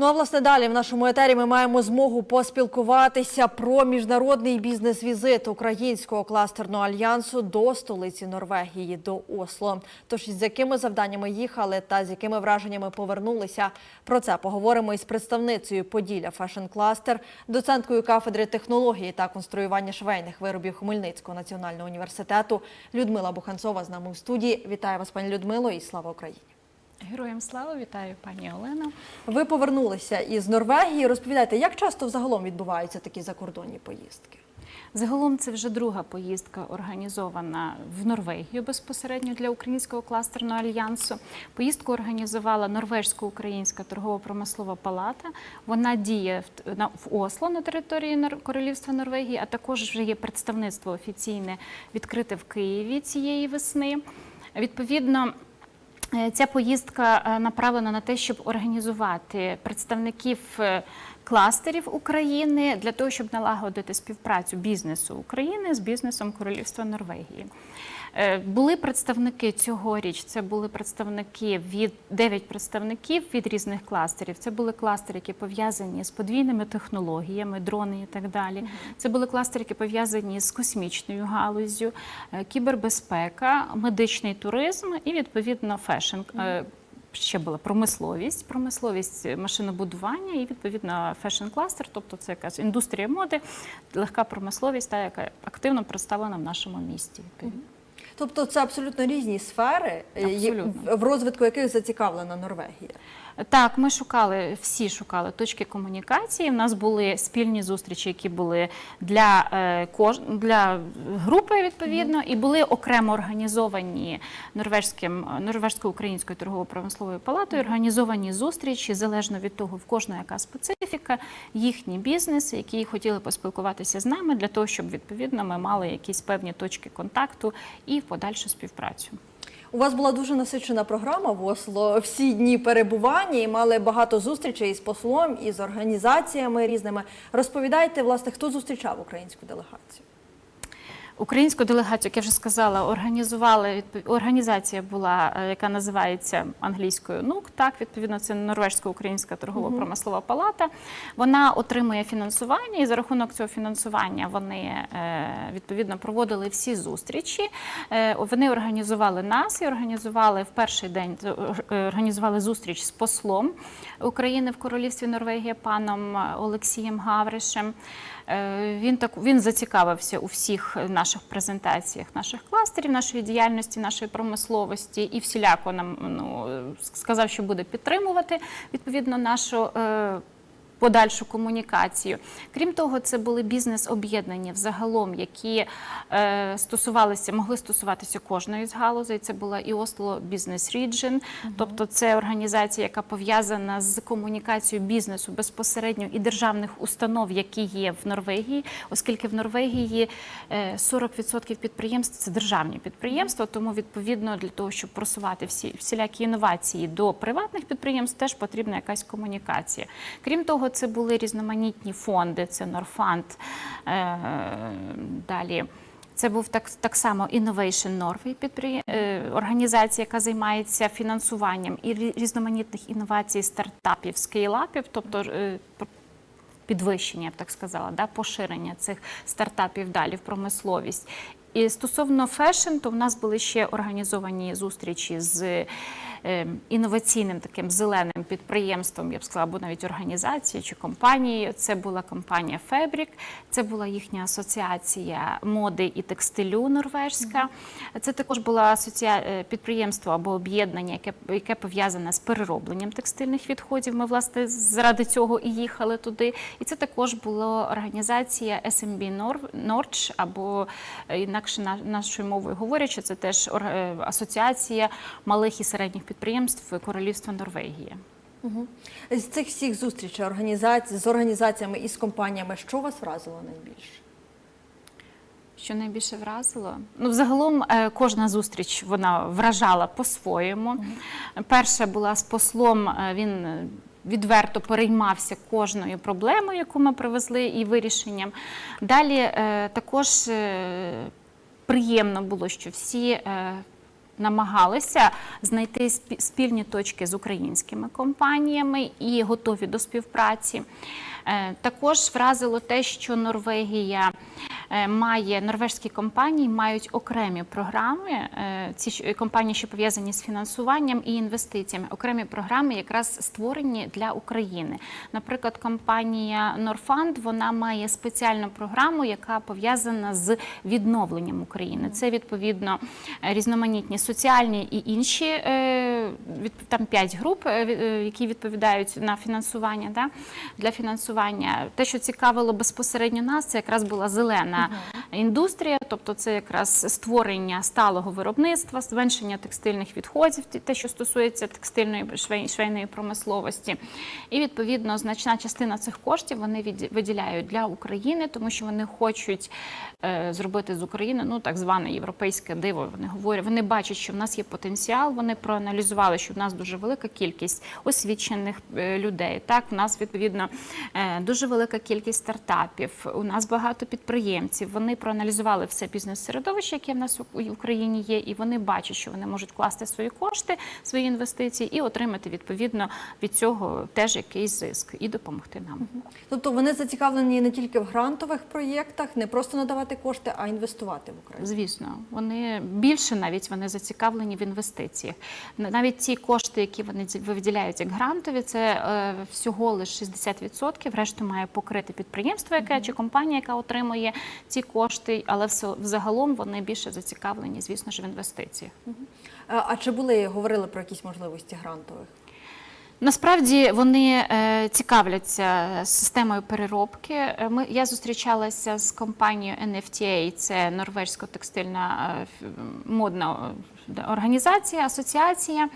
Ну а власне далі в нашому етері ми маємо змогу поспілкуватися про міжнародний бізнес-візит українського кластерного альянсу до столиці Норвегії до Осло. Тож з якими завданнями їхали та з якими враженнями повернулися. Про це поговоримо із представницею Поділля Фешн Кластер, доценткою кафедри технології та конструювання швейних виробів Хмельницького національного університету Людмила Буханцова з нами в студії. Вітаю вас, пані Людмило, і слава Україні! Героям слава, вітаю пані Олено. Ви повернулися із Норвегії. Розповідайте, як часто взагалом відбуваються такі закордонні поїздки? Загалом це вже друга поїздка організована в Норвегію безпосередньо для українського кластерного альянсу. Поїздку організувала Норвежсько-Українська торгово-промислова палата. Вона діє в, Осло на території Королівства Норвегії, а також вже є представництво офіційне відкрите в Києві цієї весни. Відповідно. Е, Ця поїздка е, направлена на те, щоб організувати представників е, кластерів України для того, щоб налагодити співпрацю бізнесу України з бізнесом Королівства Норвегії. Е, Були представники цьогоріч. Це були представники від 9 представників від різних кластерів. Це були кластери, які пов'язані з подвійними технологіями, дрони і так далі. Це були кластери, які пов'язані з космічною галуззю, е, кібербезпека, медичний туризм і відповідно фешн. Е, Ще була промисловість, промисловість машинобудування і відповідно фешн-кластер, тобто це якась індустрія моди, легка промисловість, та яка активно представлена в нашому місті. Тобто це абсолютно різні сфери, е, Абсолютно. в розвитку яких зацікавлена Норвегія. Так, ми шукали, всі шукали точки комунікації. У нас були спільні зустрічі, які були для, е, кож... для групи відповідно, і були окремо організовані норвежським норвежсько-українською торгово-промисловою палатою. Організовані зустрічі залежно від того, в кожного яка специфіка, їхні бізнеси, які хотіли поспілкуватися з нами для того, щоб відповідно ми мали якісь певні точки контакту і в подальшу співпрацю. У вас була дуже насичена програма в Осло всі дні перебування і мали багато зустрічей із послом, і з організаціями різними. Розповідайте, власне, хто зустрічав українську делегацію? Українську делегацію, як я вже сказала, організували відпов- організація була, е, яка називається англійською НУК. Так, відповідно, це Норвежсько-Українська торгово-промислова палата. Вона отримує фінансування, і за рахунок цього фінансування вони е, відповідно проводили всі зустрічі. Е, Вони організували нас і організували в перший день організували зустріч з послом України в Королівстві Норвегія паном Олексієм Гавришем. Е, Він так він зацікавився у всіх наших презентаціях наших кластерів, нашої діяльності, нашої промисловості і всіляко нам ну, сказав, що буде підтримувати відповідно нашу. Е, Подальшу комунікацію. Крім того, це були бізнес-об'єднання взагалом, які е, стосувалися, могли стосуватися кожної з галузей. Це була і Осло Бізнес Region, тобто це організація, яка пов'язана з комунікацією бізнесу безпосередньо і державних установ, які є в Норвегії, оскільки в Норвегії е, 40% підприємств це державні підприємства, тому відповідно для того, щоб просувати всі всілякі інновації до приватних підприємств, теж потрібна якась комунікація. Крім того, це були різноманітні фонди, це Норфанд, е, далі. Це був так, так само Innovation Norway, підприє- е, організація, яка займається фінансуванням і різноманітних інновацій, стартапів, скейлапів, тобто е, підвищення, я б так сказала, да, поширення цих стартапів далі в промисловість. І стосовно фешн, то в нас були ще організовані зустрічі з е, інноваційним таким зеленим підприємством, я б сказала, або навіть організацією чи компанією. Це була компанія Фебрік, це була їхня асоціація моди і текстилю норвежська. Це також було асоціа... е, підприємство або об'єднання, яке, яке пов'язане з переробленням текстильних відходів. Ми власне заради цього і їхали туди. І це також була організація SMB Nor- Norge, або е, інакше нашою мовою говорячи, це теж е, асоціація малих і середніх підприємств Королівства Норвегії. З цих всіх зустрічей організацій з організаціями і з компаніями, що вас вразило найбільше? Що найбільше вразило? Ну, взагалом, е, кожна зустріч вона вражала по-своєму. Перша була з послом, е, він відверто переймався кожною проблемою, яку ми привезли, і вирішенням. Далі також приємно було, що всі. е, намагалися знайти спільні точки з українськими компаніями і готові до співпраці. Е, Також вразило те, що Норвегія має норвежські компанії мають окремі програми. е, Ці компанії, що пов'язані з фінансуванням і інвестиціями, окремі програми якраз створені для України. Наприклад, компанія Норфанд вона має спеціальну програму, яка пов'язана з відновленням України. Це відповідно е, різноманітні соціальні і інші е, від там п'ять груп, е, е, які відповідають на фінансування. Да? Для фінансування те, що цікавило безпосередньо нас, це якраз була зелена індустрія, тобто це якраз створення сталого виробництва, зменшення текстильних відходів, те, що стосується текстильної швейної промисловості. І відповідно значна частина цих коштів вони виділяють для України, тому що вони хочуть е, зробити з України ну так зване європейське диво. Вони говорять, вони бачать, що в нас є потенціал. Вони проаналізували, що в нас дуже велика кількість освічених е, людей. Так, в нас відповідно е, дуже велика кількість стартапів. У нас багато підприємців. Вони проаналізували все бізнес-середовище, яке в нас у в Україні є, і вони бачать, що вони можуть класти свої кошти, свої інвестиції і отримати відповідно від цього теж якийсь зиск і допомогти нам. Тобто вони зацікавлені не тільки в грантових проєктах, не просто надавати кошти, а інвестувати в Україну. Звісно, вони більше навіть вони зацікавлені в інвестиціях. Н- Навіть ті кошти, які вони виділяють як грантові, це е, всього лише 60%, решту має покрити підприємство, яке чи компанія, яка отримує ці кошти, але все взагалом вони більше зацікавлені, звісно ж, в інвестиціях. Е, А чи були говорили про якісь можливості грантових? Насправді вони е, цікавляться системою переробки. Е, Ми я зустрічалася з компанією NFTA, це норвежсько-текстильна е, модна організація, асоціація.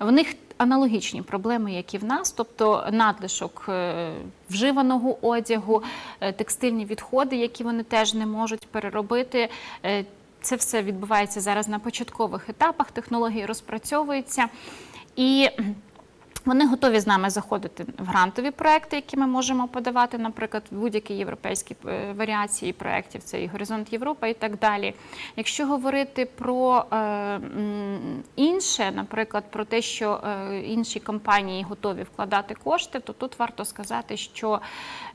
В них аналогічні проблеми, як і в нас, тобто надлишок вживаного одягу, текстильні відходи, які вони теж не можуть переробити. Це все відбувається зараз на початкових етапах. Технології розпрацьовуються і. Вони готові з нами заходити в грантові проекти, які ми можемо подавати, наприклад, в будь-які європейські е, варіації проєктів, це і Горизонт Європа і так далі. Якщо говорити про е, інше, наприклад, про те, що е, інші компанії готові вкладати кошти, то тут варто сказати, що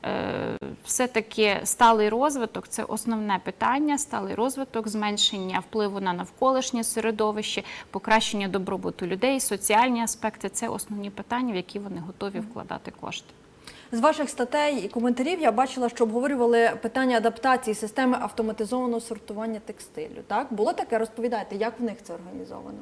е, все-таки сталий розвиток це основне питання, сталий розвиток, зменшення впливу на навколишнє середовище, покращення добробуту людей, соціальні аспекти це основні питання, в які вони готові вкладати кошти. З ваших статей і коментарів я бачила, що обговорювали питання адаптації системи автоматизованого сортування текстилю. Так було таке? Розповідайте, як в них це організовано?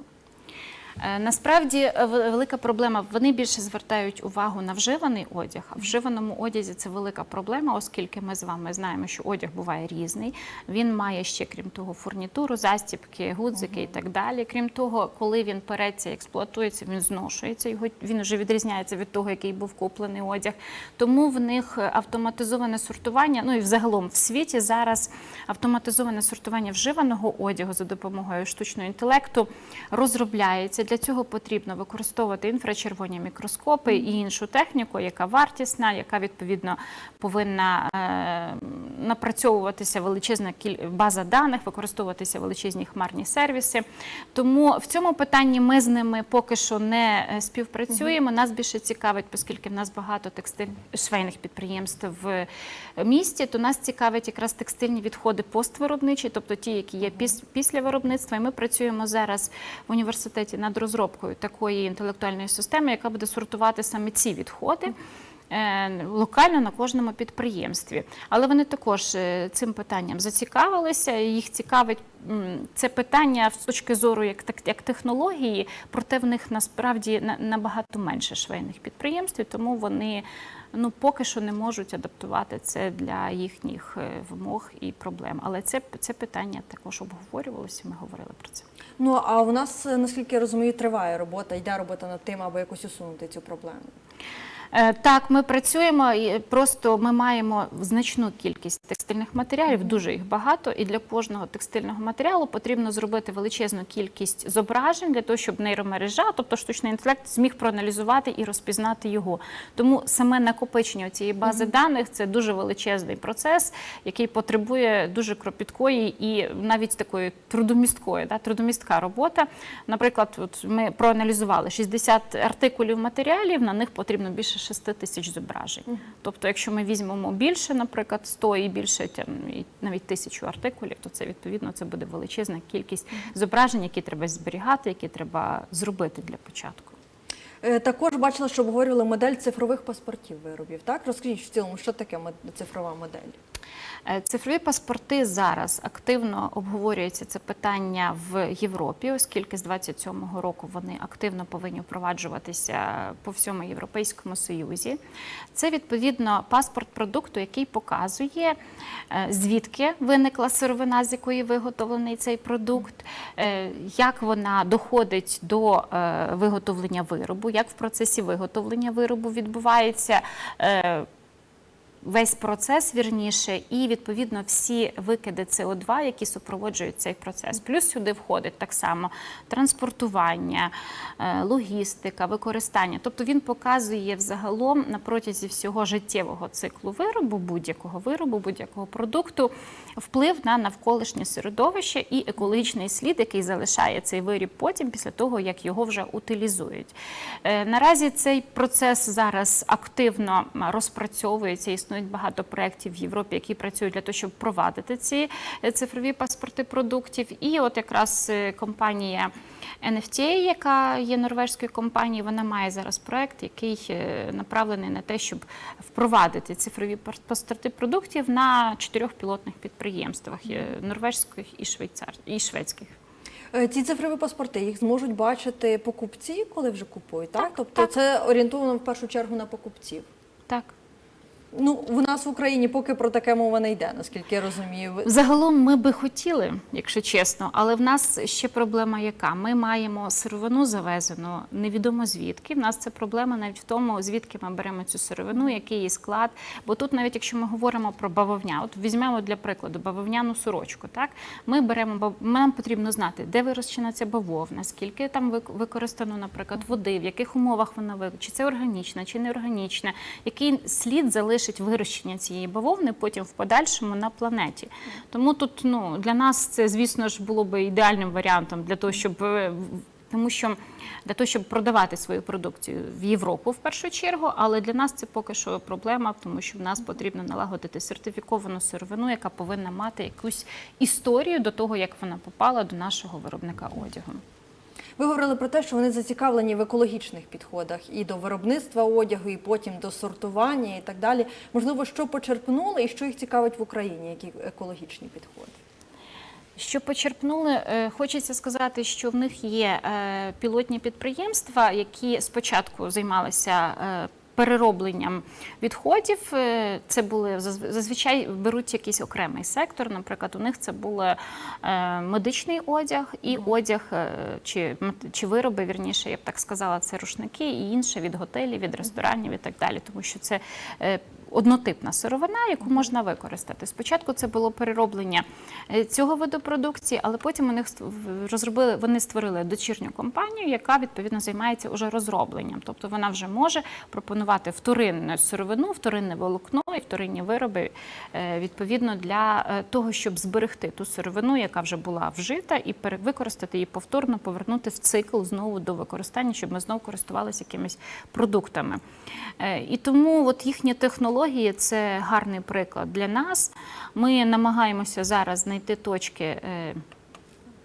Е, Насправді е, велика проблема. Вони більше звертають увагу на вживаний одяг. А в вживаному одязі це велика проблема, оскільки ми з вами знаємо, що одяг буває різний. Він має ще, крім того, фурнітуру, застібки, гудзики і так далі. Крім того, коли він переться, експлуатується, він зношується. Його він вже відрізняється від того, який був куплений одяг. Тому в них автоматизоване сортування. Ну і взагалом в світі зараз автоматизоване сортування вживаного одягу за допомогою штучного інтелекту розробляється. Для цього потрібно використовувати інфрачервоні мікроскопи і іншу техніку, яка вартісна, яка відповідно повинна е, напрацьовуватися величезна база даних, використовуватися величезні хмарні сервіси. Тому в цьому питанні ми з ними поки що не е, співпрацюємо. Нас більше цікавить, оскільки в нас багато текстиль швейних підприємств в місті, то нас цікавить якраз текстильні відходи поствиробничі, тобто ті, які є після виробництва. І ми працюємо зараз в університеті над розробкою такої інтелектуальної системи, яка буде сортувати саме ці відходи. е, Локально на кожному підприємстві, але вони також е, цим питанням зацікавилися. Їх цікавить це питання з точки зору як як технології, проте в них насправді набагато менше швейних підприємств, тому вони ну поки що не можуть адаптувати це для їхніх е, вимог і проблем. Але це це питання також обговорювалося. Ми говорили про це. Ну а у нас, наскільки я розумію, триває робота, йде робота над тим, аби якось усунути цю проблему. Е, Так, ми працюємо і просто ми маємо значну кількість текстильних матеріалів, дуже їх багато, і для кожного текстильного матеріалу потрібно зробити величезну кількість зображень для того, щоб нейромережа, тобто штучний інтелект, зміг проаналізувати і розпізнати його. Тому саме накопичення цієї бази даних це дуже величезний процес, який потребує дуже кропіткої і навіть такої трудомісткої, да, трудомістка робота. Наприклад, от ми проаналізували 60 артикулів матеріалів, на них потрібно більше 6 тисяч зображень. Тобто, якщо ми візьмемо більше, наприклад, 100 і більше навіть тисячу артикулів, то це відповідно це буде величезна кількість зображень, які треба зберігати, які треба зробити для початку. Е, Також бачила, що обговорювали модель цифрових паспортів виробів. Так розкажіть в цілому, що таке цифрова модель? Е, Цифрові паспорти зараз активно обговорюється це питання в Європі, оскільки з 27-го року вони активно повинні впроваджуватися по всьому Європейському Союзі. Це відповідно паспорт продукту, який показує, е, звідки виникла сировина, з якої виготовлений цей продукт, е, як вона доходить до виготовлення виробу, як в процесі виготовлення виробу відбувається. Весь процес вірніше, і відповідно всі викиди СО2, які супроводжують цей процес. Плюс сюди входить так само транспортування, е, логістика, використання. Тобто він показує взагалом на протязі всього життєвого циклу виробу, будь-якого виробу, будь-якого продукту, вплив на навколишнє середовище і екологічний слід, який залишає цей виріб потім, після того як його вже утилізують. Е, Наразі цей процес зараз активно розпрацьовується. Існують багато проєктів в Європі, які працюють для того, щоб впровадити ці е, цифрові паспорти продуктів. І от якраз е, компанія NFT, яка є норвежською компанією, вона має зараз проєкт, який е, направлений на те, щоб впровадити цифрові паспорти продуктів на чотирьох пілотних підприємствах норвежських і швейцар і шведських. Ці цифрові паспорти їх зможуть бачити покупці, коли вже купують, так? Так, тобто так. це орієнтовано в першу чергу на покупців. Так. Ну, в нас в Україні поки про таке мова не йде, наскільки я розумію. Загалом ми би хотіли, якщо чесно, але в нас ще проблема яка? Ми маємо сировину завезену невідомо звідки. В нас це проблема навіть в тому, звідки ми беремо цю сировину, який її склад. Бо тут, навіть якщо ми говоримо про бавовня, от візьмемо для прикладу бавовняну сорочку. Так ми беремо нам потрібно знати, де вирощена ця бавовна, скільки там використано, наприклад, води, в яких умовах вона чи це органічна, чи не органічна, який слід залишить вирощення цієї бавовни потім в подальшому на планеті. Тому тут ну для нас це, звісно ж, було би ідеальним варіантом для того, щоб е, тому що для того, щоб продавати свою продукцію в Європу в першу чергу, але для нас це поки що проблема, тому що в нас потрібно налагодити сертифіковану сировину, яка повинна мати якусь історію до того, як вона попала до нашого виробника одягу. Ви говорили про те, що вони зацікавлені в екологічних підходах і до виробництва одягу, і потім до сортування і так далі. Можливо, що почерпнули і що їх цікавить в Україні, які екологічні підходи? Що почерпнули, Е, хочеться сказати, що в них є е, пілотні підприємства, які спочатку займалися. Переробленням відходів Е, це були зазвичай беруть якийсь окремий сектор. Наприклад, у них це був е, медичний одяг і одяг е, чи, чи вироби, вірніше, я б так сказала, це рушники і інше від готелів, від ресторанів і так далі, тому що це однотипна сировина, яку можна використати. Спочатку це було перероблення е, цього виду продукції, але потім у них розробили, вони створили дочірню компанію, яка відповідно займається уже розробленням. Тобто вона вже може пропонувати вторинну сировину, вторинне волокно і вторинні вироби е, відповідно для е, того, щоб зберегти ту сировину, яка вже була вжита, і використати її повторно, повернути в цикл знову до використання, щоб ми знову користувалися якимись продуктами. І тому от їхні технології це гарний приклад для нас. Ми намагаємося зараз знайти точки. е,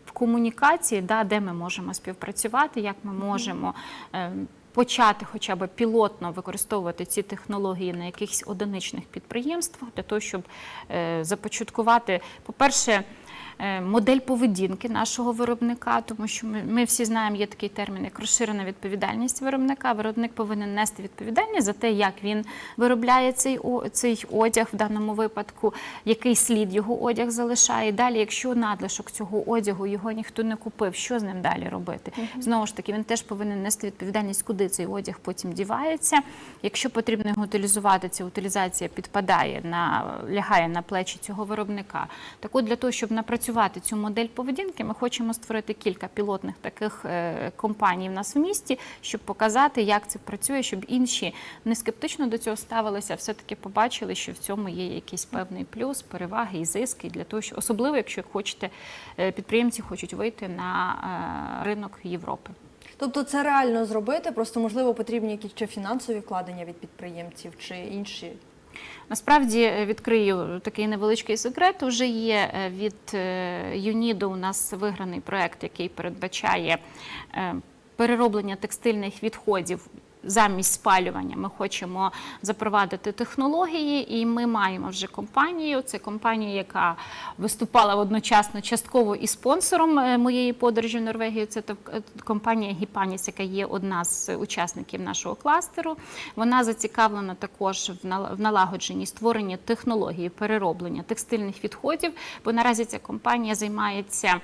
в комунікації, да, де ми можемо співпрацювати, як ми можемо е, почати хоча б пілотно використовувати ці технології на якихось одиничних підприємствах для того, щоб е, започаткувати, по-перше, модель поведінки нашого виробника, тому що ми, ми всі знаємо, є такий термін, як розширена відповідальність виробника. Виробник повинен нести відповідальність за те, як він виробляє цей, цей одяг в даному випадку, який слід його одяг залишає. Далі, якщо надлишок цього одягу його ніхто не купив, що з ним далі робити? Знову ж таки, він теж повинен нести відповідальність, куди цей одяг потім дівається. Якщо потрібно його утилізувати, ця утилізація підпадає на лягає на плечі цього виробника. Так от для того, щоб напрацювати цю модель поведінки, ми хочемо створити кілька пілотних таких е, компаній в нас в місті, щоб показати, як це працює, щоб інші не скептично до цього ставилися, а все-таки побачили, що в цьому є якийсь певний плюс, переваги і зиски для того, що особливо, якщо хочете е, підприємці хочуть вийти на е, ринок Європи. Тобто це реально зробити, просто можливо потрібні якісь чи фінансові вкладення від підприємців, чи інші. Насправді е, відкрию такий невеличкий секрет. Уже є е, від ЮНІДу у нас виграний проект, який передбачає е, перероблення текстильних відходів. Замість спалювання ми хочемо запровадити технології, і ми маємо вже компанію. Це компанія, яка виступала одночасно частково і спонсором е, моєї подорожі в Норвегію. Це е, компанія Гіпаніс, яка є одна з учасників нашого кластеру. Вона зацікавлена також в налагодженні створення технології перероблення текстильних відходів, бо наразі ця компанія займається.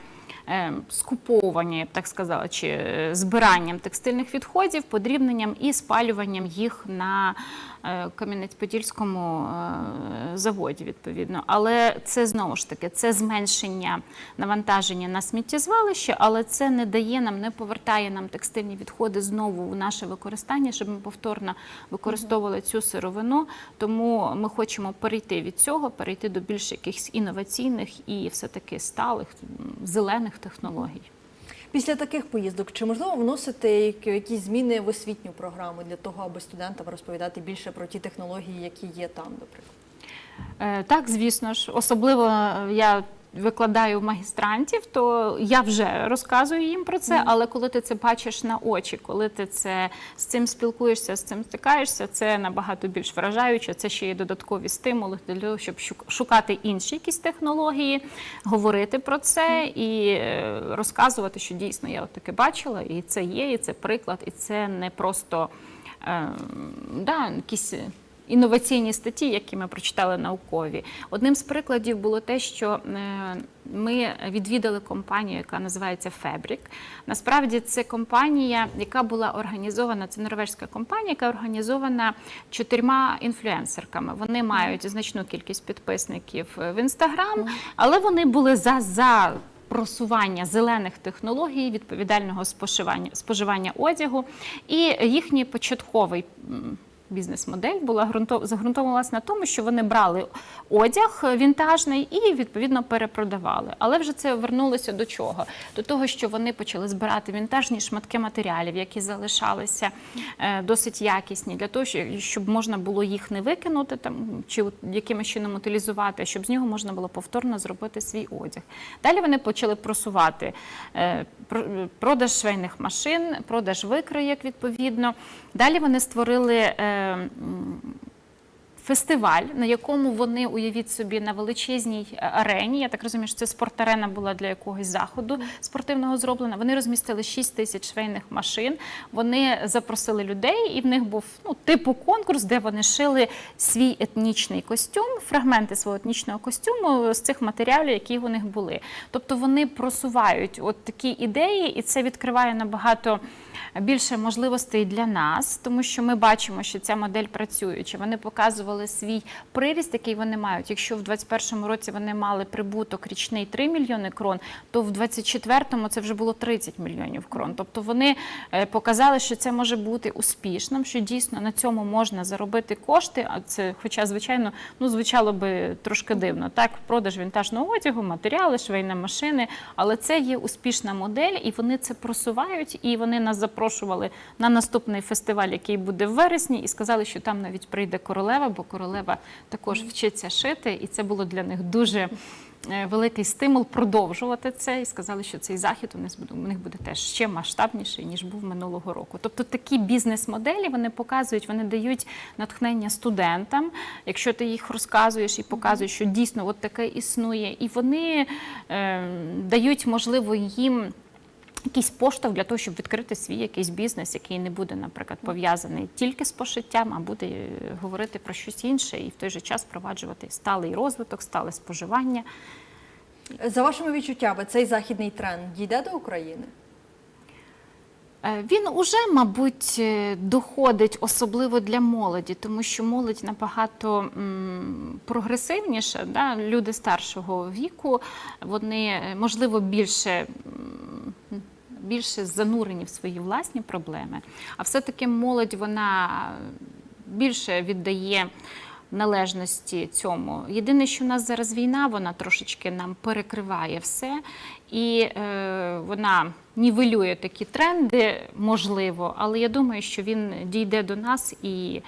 Е, Скуповування, я б так сказала, чи е, збиранням текстильних відходів, подрібненням і спалюванням їх на Кам'янець-Подільському е, заводі, відповідно. Але це знову ж таки це зменшення навантаження на сміттєзвалище, але це не дає нам, не повертає нам текстильні відходи знову в наше використання, щоб ми повторно використовували цю сировину. Тому ми хочемо перейти від цього, перейти до більш якихось інноваційних і все-таки сталих зелених технологій. Після таких поїздок чи можливо вносити якісь зміни в освітню програму для того, аби студентам розповідати більше про ті технології, які є там, наприклад? Е, Так, звісно ж, особливо е, я викладаю магістрантів, то я вже розказую їм про це. Але коли ти це бачиш на очі, коли ти це з цим спілкуєшся, з цим стикаєшся, це набагато більш вражаюче. Це ще є додаткові стимули для того, щоб шукати інші якісь технології, говорити про це і е, розказувати, що дійсно я от таке бачила, і це є, і це приклад, і це не просто е, да, якісь. Інноваційні статті, які ми прочитали наукові. Одним з прикладів було те, що е, ми відвідали компанію, яка називається Фебрік. Насправді це компанія, яка була організована, це норвежська компанія, яка організована чотирма інфлюенсерками. Вони мають значну кількість підписників в інстаграм, але вони були за. за Просування зелених технологій, відповідального споживання, споживання одягу, і їхній початковий бізнес-модель була загрунтовувалася на тому, що вони брали одяг вінтажний і відповідно перепродавали. Але вже це вернулося до чого? До того, що вони почали збирати вінтажні шматки матеріалів, які залишалися е, досить якісні, для того, щоб можна було їх не викинути там чи якимось чином утилізувати, щоб з нього можна було повторно зробити свій одяг. Далі вони почали просувати е, продаж швейних машин, продаж викроєк відповідно. Далі вони створили. Фестиваль, на якому вони уявіть собі на величезній е, арені. Я так розумію, що це спортарена була для якогось заходу спортивного зроблена. Вони розмістили 6 тисяч швейних машин. Вони запросили людей, і в них був ну типу конкурс, де вони шили свій етнічний костюм, фрагменти свого етнічного костюму з цих матеріалів, які у них були. Тобто вони просувають от такі ідеї, і це відкриває набагато більше можливостей для нас, тому що ми бачимо, що ця модель працююча. Вони показували свій приріст, який вони мають. Якщо в 2021 році вони мали прибуток річний 3 мільйони крон, то в 2024 це вже було 30 мільйонів крон. Тобто вони е, показали, що це може бути успішним, що дійсно на цьому можна заробити кошти. А це, хоча, звичайно, ну звучало би трошки дивно. Так, продаж вінтажного одягу, матеріали, швейні машини, але це є успішна модель, і вони це просувають, і вони нас запрошували на наступний фестиваль, який буде в вересні, і сказали, що там навіть прийде королева, бо королева також вчиться шити, і це було для них дуже. е, великий стимул продовжувати це і сказали, що цей захід у них буде, у них буде теж ще масштабніший, ніж був минулого року. Тобто такі бізнес-моделі вони показують, вони дають натхнення студентам, якщо ти їх розказуєш і показуєш, що дійсно от таке існує, і вони е, дають можливо їм. Якийсь поштовх для того, щоб відкрити свій якийсь бізнес, який не буде, наприклад, пов'язаний тільки з пошиттям, а буде е, говорити про щось інше і в той же час впроваджувати сталий розвиток, стале споживання. За вашими відчуттями, цей західний тренд дійде до України? Е, Він уже, мабуть, е, доходить особливо для молоді, тому що молодь набагато прогресивніша. Да? Люди старшого віку, вони можливо більше. Більше занурені в свої власні проблеми, а все-таки молодь вона більше віддає належності цьому. Єдине, що в нас зараз війна, вона трошечки нам перекриває все, і е, вона нівелює такі тренди, можливо, але я думаю, що він дійде до нас і.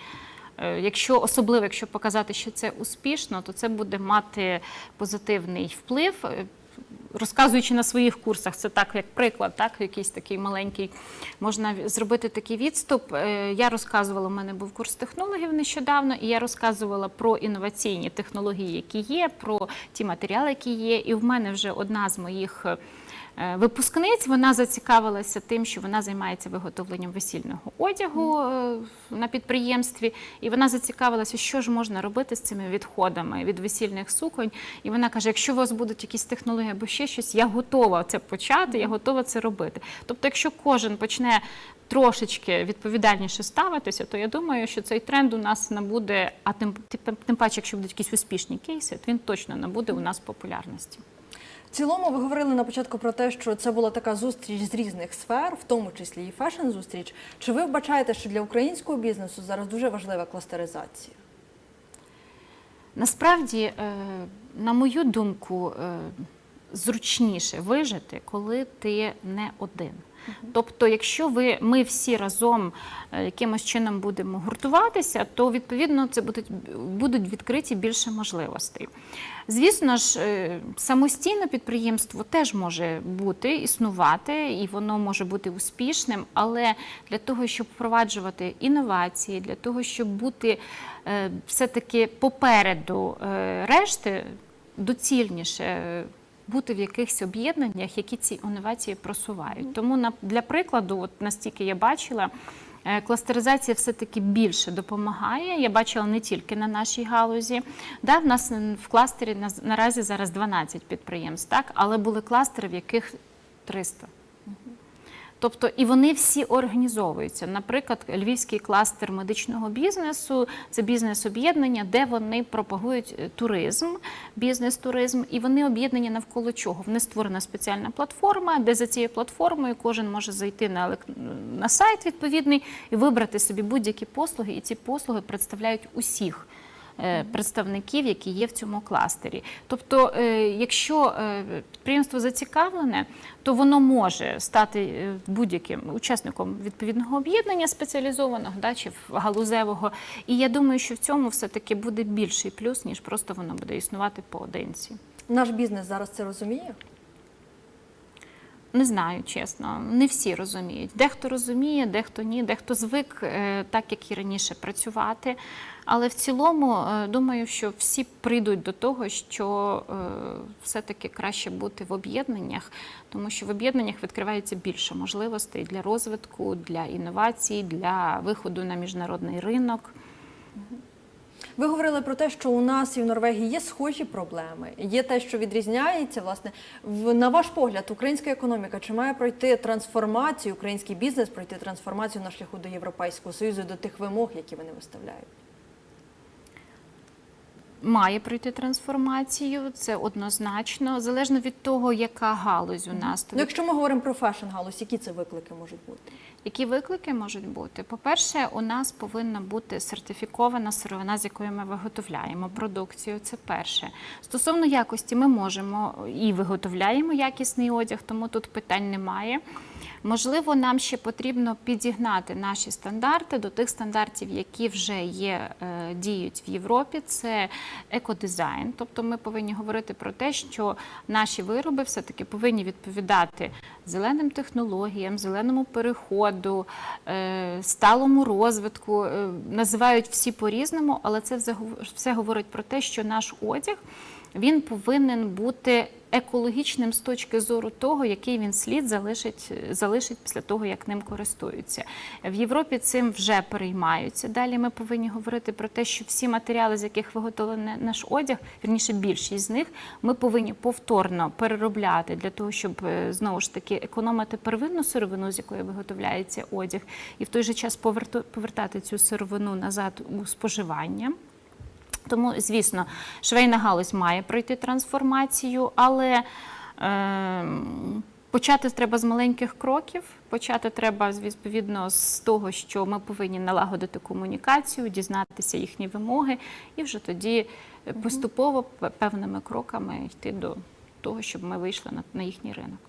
е, Якщо особливо, якщо показати, що це успішно, то це буде мати позитивний вплив. Розказуючи на своїх курсах, це так як приклад, так якийсь такий маленький, можна зробити такий відступ. Е, Я розказувала, у мене був курс технологів нещодавно, і я розказувала про інноваційні технології, які є, про ті матеріали, які є. І в мене вже одна з моїх е, випускниць вона зацікавилася тим, що вона займається виготовленням весільного одягу е, на підприємстві, і вона зацікавилася, що ж можна робити з цими відходами від весільних суконь. І вона каже: якщо у вас будуть якісь технології або ще щось, я готова це почати, я готова це робити. Тобто, якщо кожен почне трошечки відповідальніше ставитися, то я думаю, що цей тренд у нас набуде, а тим, тим, тим паче, якщо будуть якісь успішні кейси, то він точно набуде у нас популярності. Цілому ви говорили на початку про те, що це була така зустріч з різних сфер, в тому числі і фешн-зустріч. Чи ви вбачаєте, що для українського бізнесу зараз дуже важлива кластеризація? Насправді, е, на мою думку, е, зручніше вижити, коли ти не один. Тобто, якщо ви ми всі разом е, якимось чином будемо гуртуватися, то відповідно це будуть, будуть відкриті більше можливостей. Звісно ж, е, самостійне підприємство теж може бути, існувати, і воно може бути успішним, але для того, щоб впроваджувати інновації, для того, щоб бути е, все-таки попереду решти, доцільніше. Бути в якихось об'єднаннях, які ці інновації просувають. Тому на для прикладу, от настільки я бачила, е, кластеризація все-таки більше допомагає. Я бачила не тільки на нашій галузі. Да, в нас в кластері на- наразі зараз 12 підприємств, так, але були кластери, в яких 300. Тобто і вони всі організовуються. Наприклад, львівський кластер медичного бізнесу це бізнес-об'єднання, де вони пропагують е, туризм, бізнес-туризм, і вони об'єднані навколо чого. В них створена спеціальна платформа, де за цією платформою кожен може зайти на, елек- на сайт відповідний і вибрати собі будь-які послуги, і ці послуги представляють усіх представників, які є в цьому кластері. Тобто, е, якщо е, підприємство зацікавлене, то воно може стати е, будь-яким учасником відповідного об'єднання спеціалізованого да, чи галузевого. І я думаю, що в цьому все-таки буде більший плюс, ніж просто воно буде існувати поодинці. Наш бізнес зараз це розуміє? Не знаю, чесно. Не всі розуміють. Дехто розуміє, дехто ні, дехто звик е, так, як і раніше працювати. Але в цілому е, думаю, що всі прийдуть до того, що е, все-таки краще бути в об'єднаннях, тому що в об'єднаннях відкривається більше можливостей для розвитку, для інновацій, для виходу на міжнародний ринок. Ви говорили про те, що у нас і в Норвегії є схожі проблеми. Є те, що відрізняється. Власне, на ваш погляд, українська економіка чи має пройти трансформацію, український бізнес пройти трансформацію на шляху до Європейського Союзу, до тих вимог, які вони виставляють? Має пройти трансформацію, це однозначно, залежно від того, яка галузь у нас. Ну, якщо ми говоримо про фешн-галузь, які це виклики можуть бути? Які виклики можуть бути? По-перше, у нас повинна бути сертифікована сировина, з якої ми виготовляємо продукцію. Це перше. Стосовно якості, ми можемо і виготовляємо якісний одяг, тому тут питань немає. Можливо, нам ще потрібно підігнати наші стандарти до тих стандартів, які вже є, е, діють в Європі. Це екодизайн. Тобто ми повинні говорити про те, що наші вироби все-таки повинні відповідати зеленим технологіям, зеленому переходу, е, сталому розвитку. Е, Називають всі по-різному, але це все говорить про те, що наш одяг він повинен бути екологічним з точки зору того, який він слід залишить, залишить після того, як ним користуються. В Європі цим вже переймаються. Далі ми повинні говорити про те, що всі матеріали, з яких виготовлений наш одяг, вірніше більшість з них, ми повинні повторно переробляти для того, щоб е, знову ж таки економити первинну сировину, з якої виготовляється одяг, і в той же час повертати цю сировину назад у споживання. Тому, звісно, швейна галузь має пройти трансформацію, але е, почати треба з маленьких кроків. Почати треба відповідно з того, що ми повинні налагодити комунікацію, дізнатися їхні вимоги, і вже тоді е, поступово певними кроками йти до того, щоб ми вийшли на, на їхній ринок.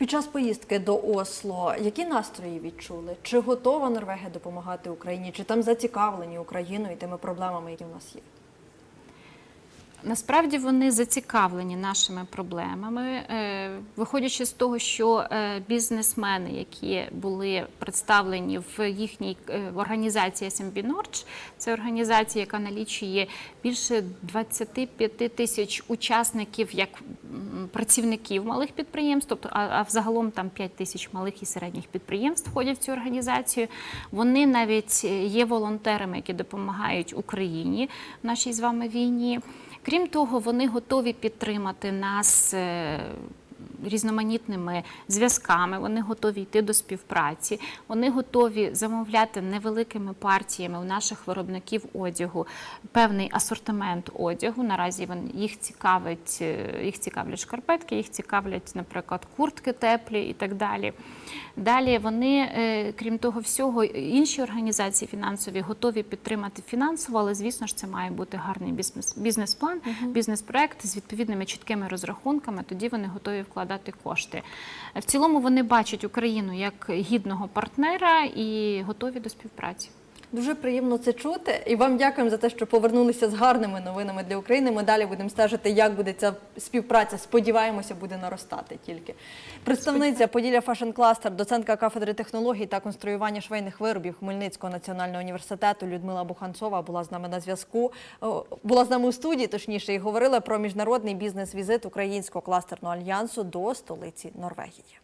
Під час поїздки до Осло які настрої відчули? Чи готова Норвегія допомагати Україні? Чи там зацікавлені Україною і тими проблемами, які в нас є? Насправді вони зацікавлені нашими проблемами, Е, виходячи з того, що е, бізнесмени, які були представлені в їхній е, організації SMB Nordж, це організація, яка налічує більше 25 тисяч учасників як працівників малих підприємств, тобто а, взагалом там 5 тисяч малих і середніх підприємств входять в цю організацію. Вони навіть є волонтерами, які допомагають Україні в нашій з вами війні. Крім того, вони готові підтримати нас. Різноманітними зв'язками, вони готові йти до співпраці, вони готові замовляти невеликими партіями у наших виробників одягу певний асортимент одягу. Наразі їх цікавить, е, їх цікавлять шкарпетки, їх цікавлять, наприклад, куртки теплі і так далі. Далі вони, е, крім того всього, інші організації фінансові готові підтримати фінансово, але звісно ж це має бути гарний бізнес, бізнес-план, бізнес-проект з відповідними чіткими розрахунками. Тоді вони готові вкладати кошти. В цілому вони бачать Україну як гідного партнера і готові до співпраці. Дуже приємно це чути. І вам дякуємо за те, що повернулися з гарними новинами для України. Ми далі будемо стежити, як буде ця співпраця. Сподіваємося, буде наростати тільки. Представниця Поділля Fashion Cluster, доцентка кафедри технологій та конструювання швейних виробів Хмельницького національного університету Людмила Буханцова була з нами на зв'язку. Була з нами у студії, точніше, і говорила про міжнародний бізнес-візит Українського кластерного альянсу до столиці Норвегії.